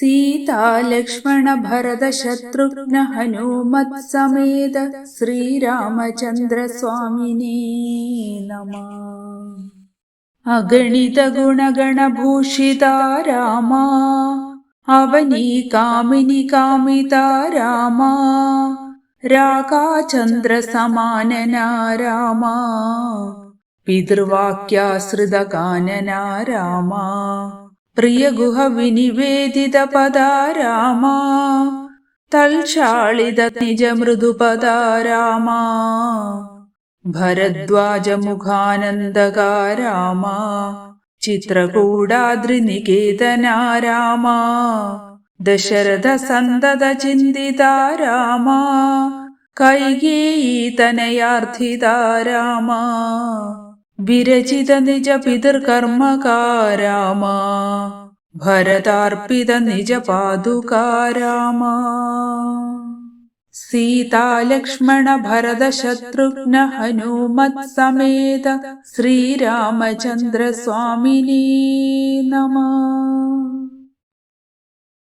सीता लक्ष्मण भरत शत्रुघ्न हनुमत् समेत श्रीरामचन्द्र स्वामिनी नमः। अगणित गुणगणभूषिता राम अवनी कामिनि कामिता रामा राकाचन्द्र समानना राम पितृवाक्या रामा। പ്രിയഗുഹ വിനിവേദിത പദ രാമ തൽഷാളിത നിജ മൃദുപദ രാമ ഭരദ്വാജമുഖാനന്ദക രാമ ചിത്രകൂടാദ്രിനികേതന ദശരഥ സന്തത ചിന്തിത രാമ വിരചിത നിജ പിതൃകർമ്മകാരാമ ഭരതാർപ്പിത നിജ പാതുകാരാമ സീതാലക്ഷ്മണ ഭരത ശത്രുഘ്ന ഹനുമത് സമേത ശ്രീരാമചന്ദ്ര സ്വാമിനേ നമ.